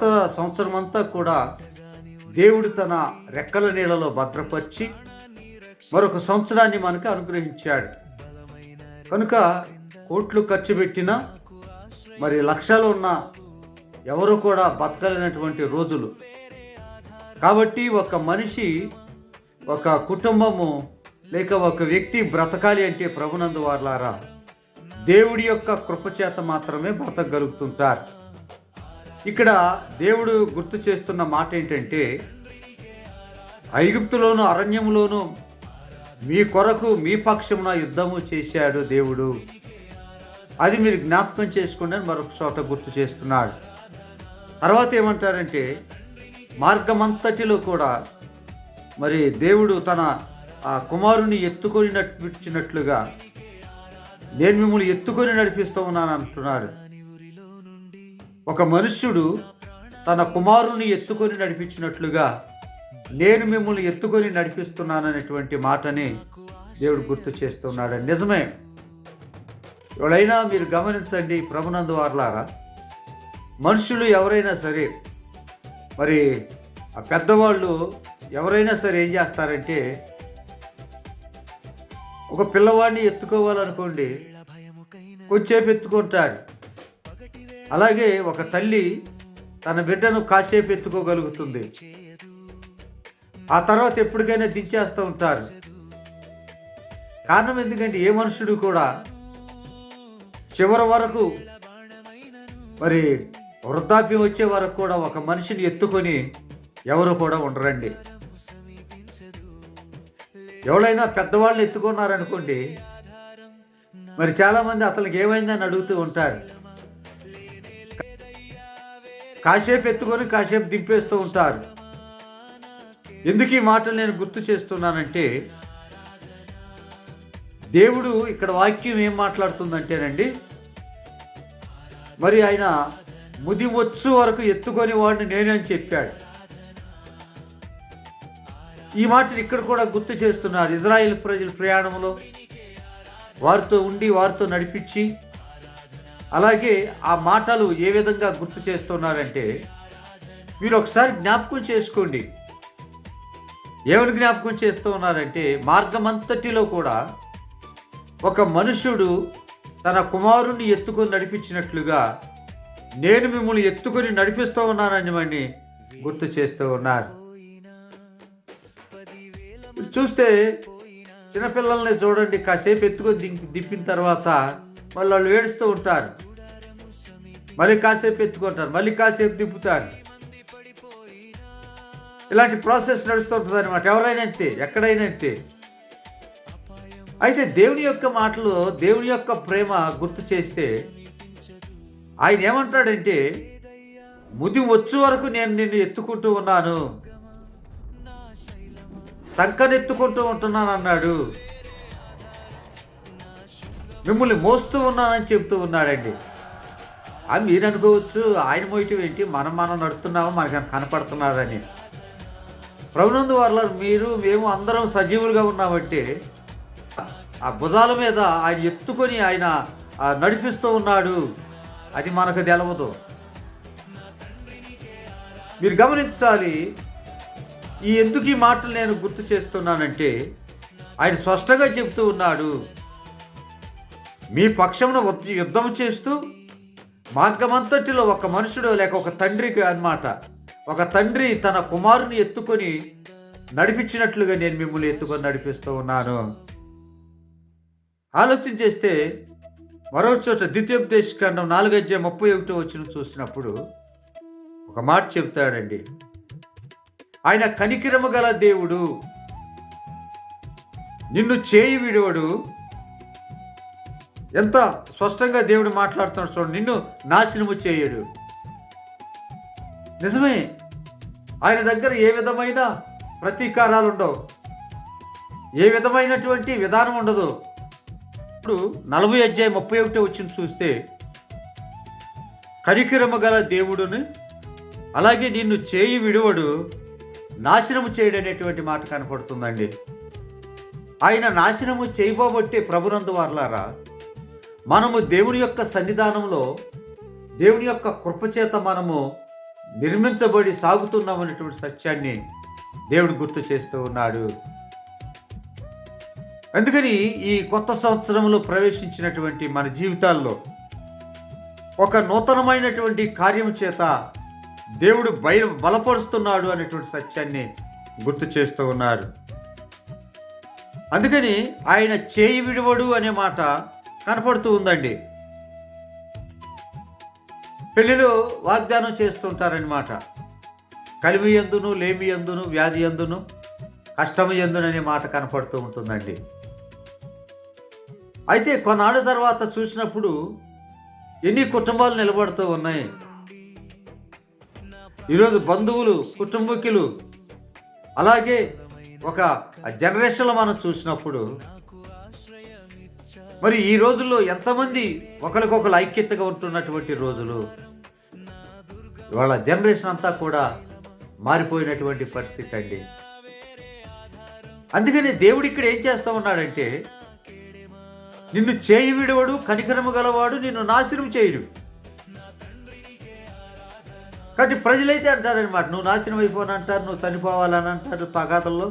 పాత సంవత్సరం అంతా కూడా దేవుడు తన రెక్కల నీళ్ళలో భద్రపరిచి మరొక సంవత్సరాన్ని మనకు అనుగ్రహించాడు. కనుక కోట్లు ఖర్చు పెట్టినా మరి లక్షలు ఉన్న ఎవరు కూడా బతకలేనటువంటి రోజులు. కాబట్టి ఒక మనిషి ఒక కుటుంబము లేక ఒక వ్యక్తి బ్రతకాలి అంటే ప్రభునందు వార్లారా దేవుడి యొక్క కృపచేత మాత్రమే బ్రతకగలుగుతుంటారు. ఇక్కడ దేవుడు గుర్తు చేస్తున్న మాట ఏంటంటే ఐగుప్తులోను అరణ్యములోను మీ కొరకు మీ పక్షమున యుద్ధము చేశాడు దేవుడు. అది మీరు జ్ఞాపకం చేసుకోండి అని మరొక చోట గుర్తు చేస్తున్నాడు. తర్వాత ఏమంటారంటే మార్గమంతటిలో కూడా మరి దేవుడు తన ఆ కుమారుని ఎత్తుకొని నడిపించినట్లుగా నేను మిమ్మల్ని ఎత్తుకొని నడిపిస్తూ ఉన్నాను అంటున్నాడు. ఒక మనుష్యుడు తన కుమారుని ఎత్తుకొని నడిపించినట్లుగా నేను మిమ్మల్ని ఎత్తుకొని నడిపిస్తున్నాననేటువంటి మాటని దేవుడు గుర్తు చేస్తున్నాడు. నిజమే. ఎవరైనా మీరు గమనించండి ప్రభునందు వారులారా మనుషులు ఎవరైనా సరే మరి ఆ పెద్దవాళ్ళు ఎవరైనా సరే ఏం చేస్తారంటే ఒక పిల్లవాడిని ఎత్తుకోవాలనుకోండి కొంచెంసేపు ఎత్తుకుంటాడు అలాగే ఒక తల్లి తన బిడ్డను కాసేపు ఎత్తుకోగలుగుతుంది. ఆ తర్వాత ఎప్పటికైనా దించేస్తూ ఉంటారు. కారణం ఎందుకంటే ఏ మనుషుడు కూడా చివరి వరకు మరి వృద్ధాప్యం వచ్చే వరకు కూడా ఒక మనిషిని ఎత్తుకొని ఎవరు కూడా ఉండరండి. ఎవరైనా పెద్దవాళ్ళని ఎత్తుకున్నారనుకోండి మరి చాలామంది అతనికి ఏమైందని అడుగుతూ ఉంటారు. కాసేపు ఎత్తుకొని కాసేపు దింపేస్తూ ఉంటారు. ఎందుకు ఈ మాటలు నేను గుర్తు చేస్తున్నానంటే దేవుడు ఇక్కడ వాక్యం ఏం మాట్లాడుతుందంటేనండి మరి ఆయన ముది వచ్చు వరకు ఎత్తుకొని వాడిని నేనని చెప్పాడు. ఈ మాటలు ఇక్కడ కూడా గుర్తు చేస్తున్నారు. ఇజ్రాయిల్ ప్రజల ప్రయాణంలో వారితో ఉండి వారితో నడిపించి అలాగే ఆ మాటలు ఏ విధంగా గుర్తు చేస్తున్నారంటే మీరు ఒకసారి జ్ఞాపకం చేసుకోండి. ఏమని జ్ఞాపకం చేస్తూ ఉన్నారంటే మార్గమంతటిలో కూడా ఒక మనుష్యుడు తన కుమారుణ్ణి ఎత్తుకొని నడిపించినట్లుగా నేను మిమ్మల్ని ఎత్తుకొని నడిపిస్తూ ఉన్నానని మని గుర్తు చేస్తూ ఉన్నారు. చూస్తే చిన్నపిల్లల్ని చూడండి కాసేపు ఎత్తుకొని దింపి దింపిన తర్వాత మళ్ళీ వాళ్ళు ఏడుస్తూ ఉంటారు. మళ్ళీ కాసేపు ఎత్తుకుంటారు మళ్ళీ కాసేపు దింపుతారు. ఇలాంటి ప్రాసెస్ నడుస్తుంటుంది అనమాట ఎవరైనా అంతే ఎక్కడైనా అంతే. అయితే దేవుని యొక్క మాటలు దేవుని యొక్క ప్రేమ గుర్తు చేస్తే ఆయన ఏమంటాడంటే ముది వచ్చు వరకు నేను నిన్ను ఎత్తుకుంటూ ఉన్నాను. సంకనెత్తుకుంటూ ఉంటున్నాను అన్నాడు. మిమ్మల్ని మోస్తూ ఉన్నానని చెప్తూ ఉన్నాడండి. అది మీరు అనుకోవచ్చు ఆయన మోయటం ఏంటి? మనం మనం నడుస్తున్నామో? మనకు కనపడుతున్నారని ప్రభునందు వల్ల మీరు మేము అందరం సజీవులుగా ఉన్నామంటే ఆ భుజాల మీద ఆయన ఎత్తుకొని ఆయన నడిపిస్తూ ఉన్నాడు. అది మనకు తెలవదు. మీరు గమనించాలి ఈ ఎందుకు ఈ మాటలు నేను గుర్తు చేస్తున్నానంటే ఆయన స్పష్టంగా చెప్తూ ఉన్నాడు. మీ పక్షమున యుద్ధం చేస్తూ మార్గమంతటిలో ఒక మనుషుడు లేక ఒక తండ్రికి అన్నమాట. ఒక తండ్రి తన కుమారుని ఎత్తుకొని నడిపించినట్లుగా నేను మిమ్మల్ని ఎత్తుకొని నడిపిస్తూ ఉన్నాను. ఆలోచన చేస్తే మరో చోట ద్వితీయోపదేశ ఖండం నాలుగజ్జే ముప్పై ఒకటో వచ్చిన చూసినప్పుడు ఒక మాట చెప్తాడండి ఆయన కనికిరము గల దేవుడు నిన్ను చేయి విడువడు ఎంత స్పష్టంగా దేవుడు మాట్లాడుతున్నాడు చూడండి నిన్ను నాశనము చేయడు. నిజమే ఆయన దగ్గర ఏ విధమైన ప్రతీకారాలు ఉండవు. ఏ విధమైనటువంటి విధానం ఉండదు. ఇప్పుడు నలభై అధ్యాయం ముప్పై ఒకటి వచ్చిన చూస్తే కరికిరమ గల దేవుడుని అలాగే నిన్ను చేయి విడువడు నాశనము చేయడు అనేటువంటి మాట కనపడుతుందండి. ఆయన నాశనము చేయబోబట్టే ప్రభునందు వారలారా మనము దేవుని యొక్క సన్నిధానంలో దేవుని యొక్క కృపచేత మనము నిర్మించబడి సాగుతున్నాం అనేటువంటి సత్యాన్ని దేవుడు గుర్తు చేస్తూ ఉన్నాడు. అందుకని ఈ కొత్త సంవత్సరంలో ప్రవేశించినటువంటి మన జీవితాల్లో ఒక నూతనమైనటువంటి కార్యం చేత దేవుడు బయ బలపరుస్తున్నాడు అనేటువంటి సత్యాన్ని గుర్తు చేస్తూ ఉన్నారు. అందుకని ఆయన చేయి విడువడు అనే మాట కనపడుతూ ఉందండి పెళ్ళిలో వాగ్దానం చేస్తుంటారనమాట కలిమి ఎందును లేమి ఎందును వ్యాధి ఎందును కష్టము ఎందుననే మాట కనపడుతూ ఉంటుందండి. అయితే కొన్నాళ్ళ తర్వాత చూసినప్పుడు ఎన్ని కుటుంబాలు నిలబడుతూ ఉన్నాయి. ఈరోజు బంధువులు కుటుంబీకులు అలాగే ఒక జనరేషన్లో మనం చూసినప్పుడు మరి ఈ రోజుల్లో ఎంతమంది ఒకరికొకరు ఐక్యతగా ఉంటున్నటువంటి రోజులు? ఇవాళ జనరేషన్ అంతా కూడా మారిపోయినటువంటి పరిస్థితి అండి. అందుకని దేవుడు ఇక్కడ ఏం చేస్తా ఉన్నాడంటే నిన్ను చేయి విడవడు కనికరము గలవాడు నిన్ను నాశనం చేయడు. కాబట్టి ప్రజలైతే అంటారనమాట నువ్వు నాశనం అయిపోను అంటారు నువ్వు చనిపోవాలని అంటారు తగాదల్లో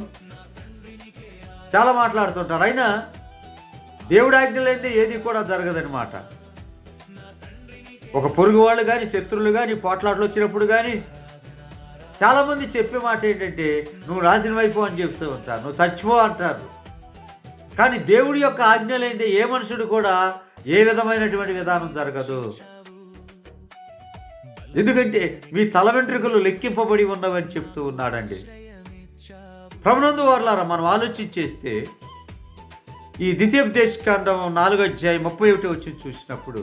చాలా మాట్లాడుతుంటారు. అయినా దేవుడు ఆజ్ఞలైతే ఏది కూడా జరగదనమాట ఒక పొరుగు వాళ్ళు కానీ శత్రువులు కానీ పోట్లాటలు వచ్చినప్పుడు కానీ చాలామంది చెప్పే మాట ఏంటంటే నువ్వు నాశనం అయిపో అని చెప్తూ ఉంటారు నువ్వు చచ్చిపో అంటారు. కానీ దేవుడి యొక్క ఆజ్ఞలైతే ఏ మనుషుడు కూడా ఏ విధమైనటువంటి విధానం జరగదు. ఎందుకంటే మీ తల వెంట్రుకలు లెక్కింపబడి ఉన్నవని చెప్తూ ఉన్నాడండి. ప్రభునందు వారులారా మనం ఆలోచించేస్తే ఈ ద్వితీయోపదేశకాండం నాలుగో అధ్యాయం ముప్పై ఒకటి వచ్చి చూసినప్పుడు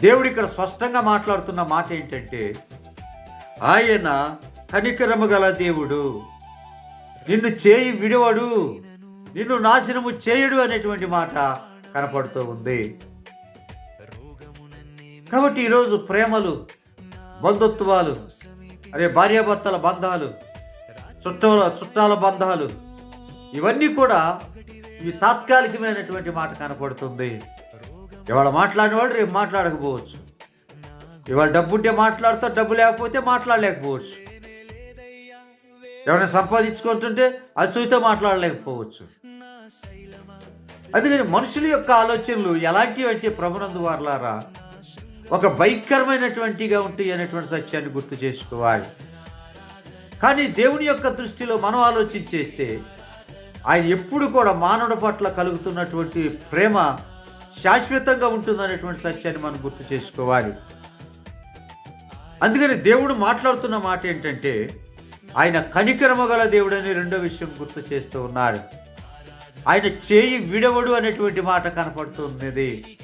దేవుడు ఇక్కడ స్పష్టంగా మాట్లాడుతున్న మాట ఏంటంటే ఆయన కనికరము గల దేవుడు. నిన్ను చేయి విడవడు. నిన్ను నాశనము చేయడు అనేటువంటి మాట కనపడుతూ ఉంది. కాబట్టి ఈరోజు ప్రేమలు బంధుత్వాలు అదే భార్యాభర్తల బంధాలు చుట్టాల చుట్టాల బంధాలు ఇవన్నీ కూడా ఇవి తాత్కాలికమైనటువంటి మాట కనపడుతుంది. ఇవాళ మాట్లాడినవాడు రేపు మాట్లాడకపోవచ్చు. ఇవాళ డబ్బు ఉంటే మాట్లాడుతా డబ్బు లేకపోతే మాట్లాడలేకపోవచ్చు. ఎవరైనా సంపాదించుకుంటుంటే అసూయతో మాట్లాడలేకపోవచ్చు. అందుకని మనుషుల యొక్క ఆలోచనలు ఎలాంటివి అంటే ప్రభునందు వారలారా ఒక భయంకరమైనటువంటిగా ఉంటాయి అనేటువంటి సత్యాన్ని గుర్తు చేసుకోవాలి. కానీ దేవుని యొక్క దృష్టిలో మనం ఆలోచించేస్తే ఆయన ఎప్పుడు కూడా మానవుడి పట్ల కలుగుతున్నటువంటి ప్రేమ శాశ్వతంగా ఉంటుందనేటువంటి సత్యాన్ని మనం గుర్తు చేసుకోవాలి. అందుకని దేవుడు మాట్లాడుతున్న మాట ఏంటంటే ఆయన కనికరమ గల దేవుడు అని రెండో విషయం గుర్తు చేస్తూ ఉన్నాడు. ఆయన చేయి విడవడు అనేటువంటి మాట కనపడుతున్నది.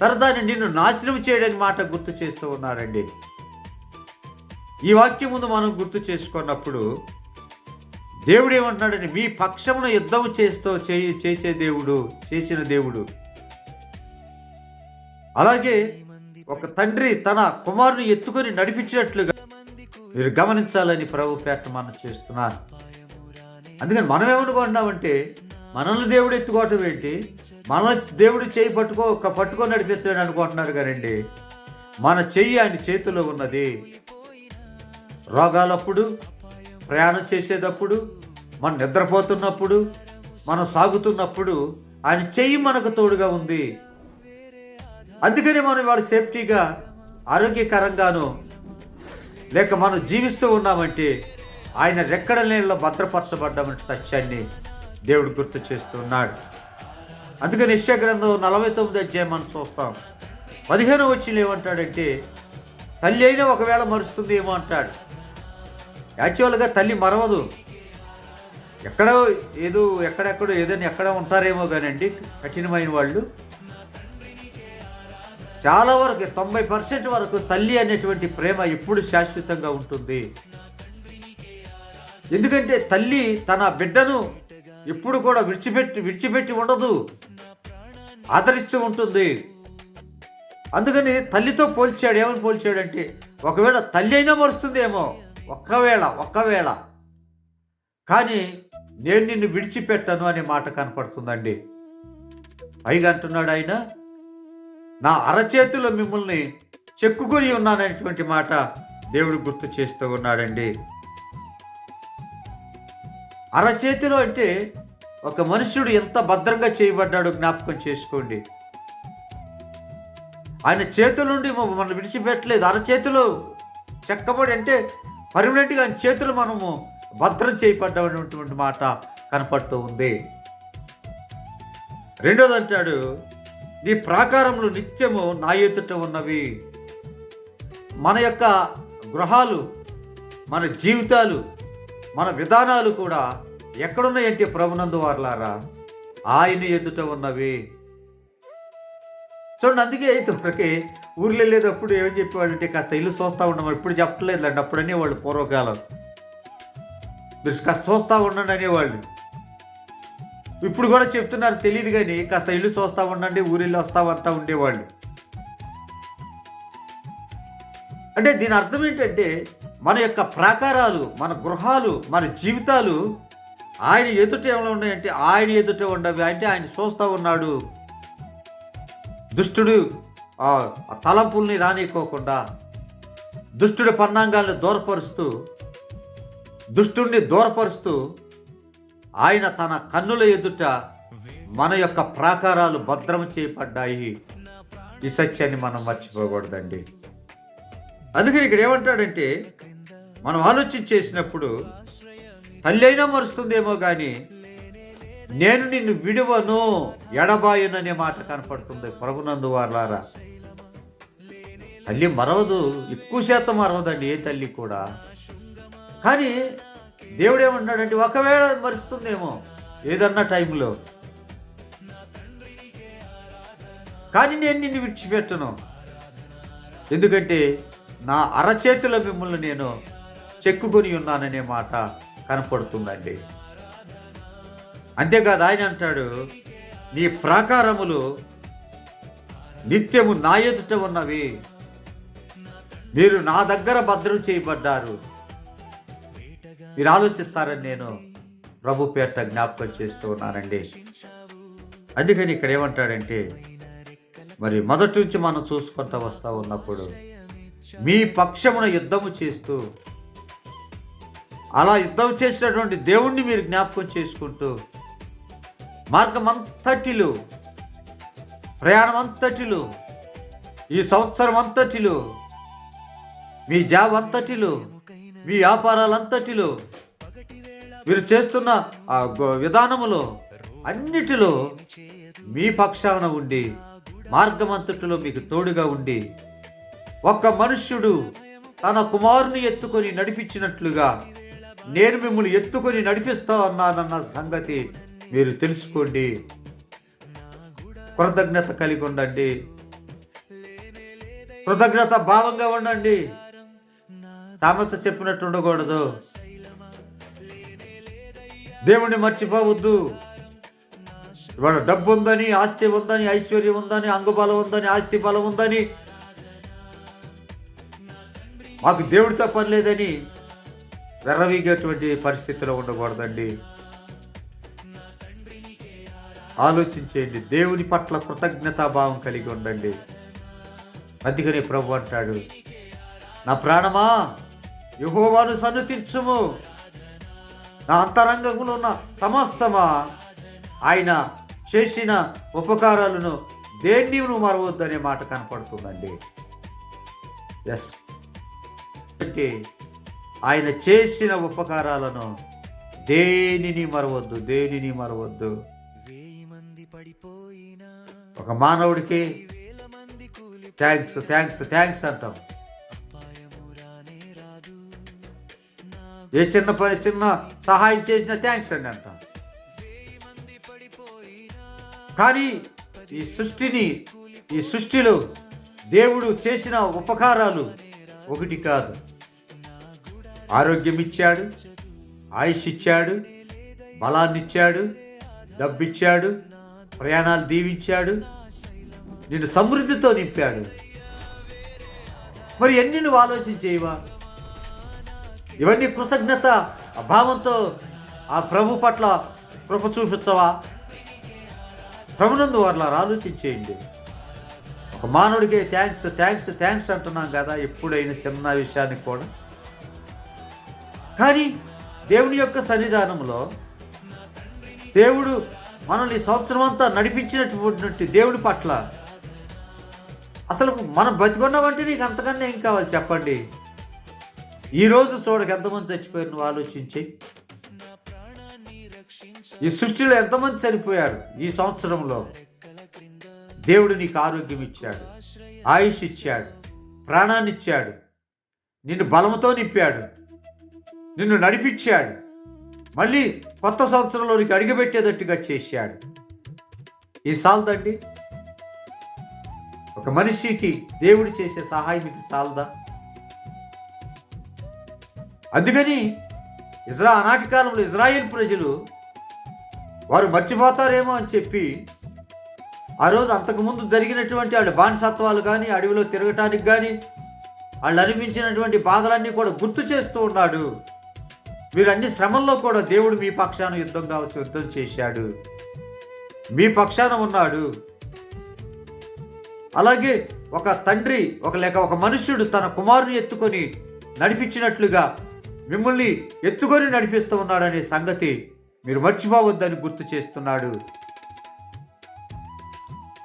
తర్వాత నిన్ను నాశనం చేయడానికి మాట గుర్తు చేస్తూ ఉన్నారండి. ఈ వాక్యం ముందు మనం గుర్తు చేసుకున్నప్పుడు దేవుడు ఏమంటున్నాడని మీ పక్షమున యుద్ధం చేస్తూ చేయి చేసే దేవుడు చేసిన దేవుడు. అలాగే ఒక తండ్రి తన కుమారుని ఎత్తుకొని నడిపించినట్లుగా మీరు గమనించాలని ప్రభు పేట మనం చేస్తున్నారు అందుకని మనం ఏమనుకుంటున్నామంటే మనల్ని దేవుడు ఎత్తుకోవటం ఏంటి? మనల్ని దేవుడు చేయి పట్టుకో ఒక పట్టుకొని నడిపిస్తాడు అనుకుంటున్నారు కదండి మన చెయ్యి ఆయన చేతిలో ఉన్నది. రోగాలప్పుడు ప్రయాణం చేసేటప్పుడు మనం నిద్రపోతున్నప్పుడు మనం సాగుతున్నప్పుడు ఆయన చెయ్యి మనకు తోడుగా ఉంది. అందుకని మనం వాళ్ళు సేఫ్టీగా ఆరోగ్యకరంగాను లేక మనం జీవిస్తూ ఉన్నామంటే ఆయన రెక్కడ నీళ్ళలో భద్రపరచబడ్డామంటే సత్యాన్ని దేవుడు గుర్తు చేస్తున్నాడు. అందుకని గ్రంథం నలభై తొమ్మిది అధ్యాయం మనం చూస్తాం. పదిహేను వచ్చిన ఏమంటాడంటే తల్లి అయినా ఒకవేళ మరుస్తుంది ఏమో అంటాడు. యాక్చువల్గా తల్లి మరవదు. ఎక్కడో ఏదో ఎక్కడెక్కడో ఏదైనా ఎక్కడ ఉంటారేమో కానండి కఠినమైన వాళ్ళు. చాలా వరకు తొంభై పర్సెంట్ వరకు తల్లి అనేటువంటి ప్రేమ ఎప్పుడు శాశ్వతంగా ఉంటుంది. ఎందుకంటే తల్లి తన బిడ్డను ఎప్పుడు కూడా విడిచిపెట్టి విడిచిపెట్టి ఉండదు. ఆదరిస్తూ ఉంటుంది. అందుకని తల్లితో పోల్చాడు ఏమని పోల్చాడంటే ఒకవేళ తల్లి అయినా మరుస్తుందేమో ఒక్కవేళ ఒక్కవేళ. కానీ నేను నిన్ను విడిచిపెట్టను అనే మాట కనపడుతుందండి. పైగా అంటున్నాడు ఆయన నా అరచేతిలో మిమ్మల్ని చెక్కుకొని ఉన్నాననేటువంటి మాట దేవుడు గుర్తు చేస్తూ ఉన్నాడండి. అరచేతిలో అంటే ఒక మనుష్యుడు ఎంత భద్రంగా చేయబడ్డాడో జ్ఞాపకం చేసుకోండి. ఆయన చేతుల నుండి మనం విడిచిపెట్టలేదు. అరచేతిలో చెక్కబడి అంటే పర్మనెంట్గా ఆయన చేతులు మనము భద్రం చేయబడ్డటువంటి మాట కనపడుతూ ఉంది. రెండోది అంటాడు నీ ప్రాకారములు నిత్యము నా ఎదుట ఉన్నవి. మన యొక్క గృహాలు మన జీవితాలు మన విధానాలు కూడా ఎక్కడున్నాయంటే ప్రభునందు వారలారా? ఆయన ఎదుట ఉన్నవి. చూడండి అందుకే ఇదివరకే ఊర్లో వెళ్ళేటప్పుడు ఏం చెప్పేవాళ్ళు అంటే కాస్త ఇల్లు చూస్తూ ఉండమని. ఇప్పుడు చెప్పట్లేదులేండి అప్పుడనే వాళ్ళు పూర్వకాలం. మీరు కాస్త చూస్తూ ఉండండి అనేవాళ్ళు. ఇప్పుడు కూడా చెప్తున్నారు తెలియదు కానీ కాస్త ఇల్లు చూస్తూ ఉండండి ఊరిల్లు వస్తా అంటూ ఉండేవాళ్ళు. అంటే దీని అర్థం ఏంటంటే మన యొక్క ప్రాకారాలు మన గృహాలు మన జీవితాలు ఆయన ఎదుట ఏమైనా ఉన్నాయంటే ఆయన ఎదుట ఉండవి. అంటే ఆయన చూస్తూ ఉన్నాడు. దుష్టుడు తలంపుల్ని రానికోకుండా దుష్టుడి పన్నాంగాల్ని దూరపరుస్తూ దుష్టుణ్ణి దూరపరుస్తూ ఆయన తన కన్నుల ఎదుట మన యొక్క ప్రాకారాలు భద్రం చేయబడ్డాయి. ఈ సత్యాన్ని మనం మర్చిపోకూడదండి. అందుకని ఇక్కడ ఏమంటాడంటే మనం ఆలోచన చేసినప్పుడు తల్లి అయినా మరుస్తుందేమో కానీ నేను నిన్ను విడువను ఎడబాయుననే మాట కనపడుతుంది ప్రభునందు వారలారా. తల్లి మరవదు ఎక్కువ శాతం మరవదండి ఏ తల్లి కూడా. కానీ దేవుడు ఏమంటున్నాడంటే ఒకవేళ మరుస్తుందేమో ఏదన్నా టైంలో. కానీ నేను నిన్ను విడిచిపెట్టను. ఎందుకంటే నా అరచేతుల మిమ్మల్ని నేను చెక్కుకొని ఉన్నాననే మాట కనపడుతుందండి. అంతేకాదు ఆయన అంటాడు నీ ప్రాకారములు నిత్యము నా ఎదుట ఉన్నవి. మీరు నా దగ్గర భద్రం చేయబడ్డారు. మీరు ఆలోచిస్తారని నేను ప్రభు పేట జ్ఞాపకం చేస్తూ ఉన్నానండి. అందుకని ఇక్కడ ఏమంటాడంటే మరి మొదటి నుంచి మనం చూసుకుంటూ వస్తూ ఉన్నప్పుడు మీ పక్షమున యుద్ధము చేస్తూ అలా యుద్ధం చేసినటువంటి దేవుణ్ణి మీరు జ్ఞాపకం చేసుకుంటూ మార్గం అంతటిలో ప్రయాణం అంతటిలో ఈ సంవత్సరం అంతటిలో మీ జాబ్ అంతటిలో మీ వ్యాపారాలంతటిలో మీరు చేస్తున్న ఆ విధానములో అన్నిటిలో మీ పక్షాన ఉండి మార్గమంతటిలో మీకు తోడుగా ఉండి ఒక్క మనుష్యుడు తన కుమారుని ఎత్తుకొని నడిపించినట్లుగా నేను మిమ్మల్ని ఎత్తుకొని నడిపిస్తా అన్నానన్న సంగతి మీరు తెలుసుకోండి. కృతజ్ఞత కలిగి ఉండండి. కృతజ్ఞత భావంగా ఉండండి. సామెత చెప్పినట్టు ఉండకూడదు. దేవుణ్ణి మర్చిపోవద్దు. ఇవాళ డబ్బు ఉందని ఆస్తి ఉందని ఐశ్వర్యం ఉందని అంగబలం ఉందని ఆస్తి బలం ఉందని మాకు దేవుడితో పని లేదని వెర్రవీగేటువంటి పరిస్థితిలో ఉండకూడదండి. ఆలోచించేయండి. దేవుని పట్ల కృతజ్ఞతాభావం కలిగి ఉండండి. అందుకని ప్రభు అంటాడు నా ప్రాణమా? యహోవాను సన్నుతించుము. నా అంతరంగంలో ఉన్న సమస్తమా? ఆయన చేసిన ఉపకారాలను దేన్ని నువ్వు మరవద్దనే మాట కనపడుతుందండి. ఎస్ అంటే ఆయన చేసిన ఉపకారాలను దేనిని మరవద్దు దేనిని మరవద్దు? ఒక మానవుడికి థ్యాంక్స్ థ్యాంక్స్ థ్యాంక్స్ అంటాం. ఏ చిన్న పని చిన్న సహాయం చేసినా థ్యాంక్స్ అండి అంటాం కానీ ఈ సృష్టిని ఈ సృష్టిలో దేవుడు చేసిన ఉపకారాలు ఒకటి కాదు. ఆరోగ్యం ఇచ్చాడు ఆయుష్ ఇచ్చాడు బలాన్నిచ్చాడు డబ్బిచ్చాడు ప్రయాణాలు దీవించాడు నిన్ను సమృద్ధితో నింపాడు. మరి ఎన్ని నువ్వు ఆలోచించేవా? ఇవన్నీ కృతజ్ఞత భావంతో ఆ ప్రభు పట్ల కృప చూపించవా? ప్రభునందు వారిలా ఆలోచించేయండి. ఒక మానవుడికి థ్యాంక్స్ థ్యాంక్స్ థ్యాంక్స్ అంటున్నాం కదా ఎప్పుడైనా చిన్న విషయానికి కూడా. కానీ దేవుని యొక్క సన్నిధానంలో దేవుడు మనల్ని సంవత్సరం అంతా నడిపించినటువంటి దేవుడి పట్ల అసలు మనం బతికున్నామంటే నీకు అంతకన్నా ఏం కావాలి చెప్పండి? ఈరోజు చూడక ఎంతమంది చచ్చిపోయారు నువ్వు ఆలోచించి? ఈ సృష్టిలో ఎంతమంది చనిపోయారు ఈ సంవత్సరంలో? దేవుడు నీకు ఆరోగ్యం ఇచ్చాడు ఆయుష్ ఇచ్చాడు ప్రాణాన్నిచ్చాడు నిన్ను బలంతో నింపాడు నిన్ను నడిపించాడు మళ్ళీ కొత్త సంవత్సరంలోనికి అడిగిపెట్టేటట్టుగా చేశాడు. ఈ సాల్దండి? ఒక మనిషికి దేవుడు చేసే సహాయం ఇది సాల్దా? అందుకని ఇజ్రా ఆనాటి కాలంలో ఇజ్రాయేల్ ప్రజలు వారు మర్చిపోతారేమో అని చెప్పి ఆ రోజు అంతకుముందు జరిగినటువంటి వాళ్ళ బానిసత్వాలు కానీ అడవిలో తిరగటానికి కానీ వాళ్ళు అనిపించినటువంటి బాధలన్నీ కూడా గుర్తు చేస్తూ ఉన్నాడు. మీరు అన్ని శ్రమల్లో కూడా దేవుడు మీ పక్షాన యుద్ధం కావచ్చు యుద్ధం చేశాడు. మీ పక్షాన ఉన్నాడు. అలాగే ఒక తండ్రి ఒక లేక ఒక మనుష్యుడు తన కుమారుని ఎత్తుకొని నడిపించినట్లుగా మిమ్మల్ని ఎత్తుకొని నడిపిస్తూ ఉన్నాడనే సంగతి మీరు మర్చిపోవద్దని గుర్తు చేస్తున్నాడు.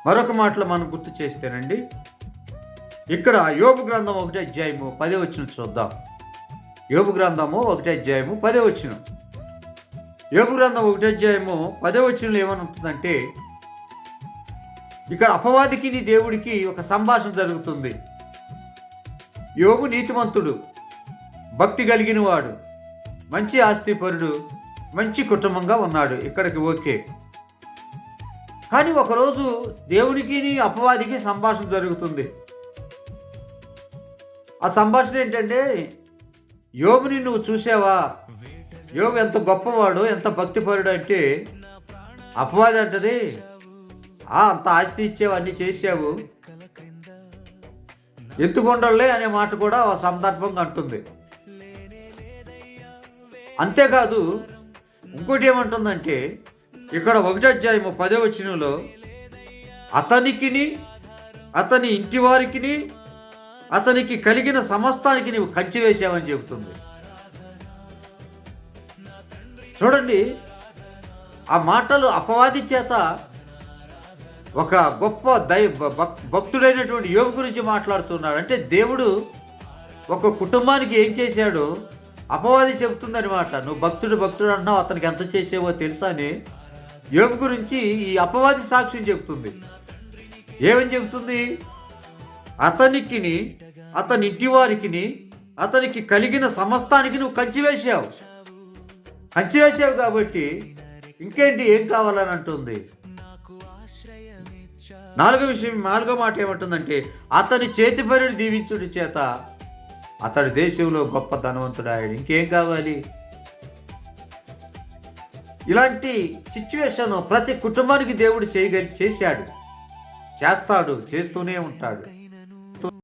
మరొక మాటలో మనం గుర్తు చేస్తేనండి ఇక్కడ యోగు గ్రంథం ఒకటి అధ్యాయము పదే వచ్చిన చూద్దాం. యోగు గ్రంథము ఒకటి అధ్యాయము పదే వచ్చిన. యోగు గ్రంథం ఒకటి అధ్యాయము పదే వచ్చినలో ఏమని ఉంటుందంటే ఇక్కడ అపవాదికి నీ దేవుడికి ఒక సంభాషణ జరుగుతుంది. యోగు నీతిమంతుడు. భక్తి కలిగిన వాడు మంచి ఆస్తిపరుడు మంచి కుటుంబంగా ఉన్నాడు. ఇక్కడికి ఓకే. కానీ ఒకరోజు దేవునికి అపవాదికి సంభాషణ జరుగుతుంది. ఆ సంభాషణ ఏంటంటే యోగుని నువ్వు చూసావా? యోగు ఎంత గొప్పవాడు ఎంత భక్తిపరుడు అంటే అపవాది అంటది అంత ఆస్తి ఇచ్చావు అన్ని చేసావు ఎత్తుకొండలే అనే మాట కూడా ఆ సందర్భంగా అంటుంది. అంతేకాదు ఇంకోటి ఏమంటుందంటే ఇక్కడ ఒకటి అధ్యాయము పదో వచనంలో అతనికిని అతని ఇంటి వారికిని అతనికి కలిగిన సమస్తానికి నీవు కంచి వేసావని చెబుతుంది. చూడండి ఆ మాటలు అపవాది చేత ఒక గొప్ప దై భక్- భక్తుడైనటువంటి యోగు గురించి మాట్లాడుతున్నాడు. అంటే దేవుడు ఒక కుటుంబానికి ఏం చేశాడో? అపవాది చెబుతుందనమాట నువ్వు భక్తుడు భక్తుడు అన్నావు అతనికి ఎంత చేసేవో తెలుసా అని యోగు గురించి ఈ అపవాది సాక్ష్యం చెబుతుంది. ఏమని చెబుతుంది? అతనికిని అతని ఇంటివారికిని అతనికి కలిగిన సమస్తానికి నువ్వు కంచి వేసావు కంచి వేసావు కాబట్టి ఇంకేంటి ఏం కావాలని అంటుంది? నాలుగో విషయం నాలుగో మాట ఏమంటుందంటే అతని చేతి పనిని దీవించుడి చేత అతడి దేశంలో గొప్ప ధనవంతుడాయడు ఇంకేం కావాలి? ఇలాంటి సిచ్యువేషన్ ప్రతి కుటుంబానికి దేవుడు చేయగలి చేశాడు. చేస్తాడు చేస్తూనే ఉంటాడు.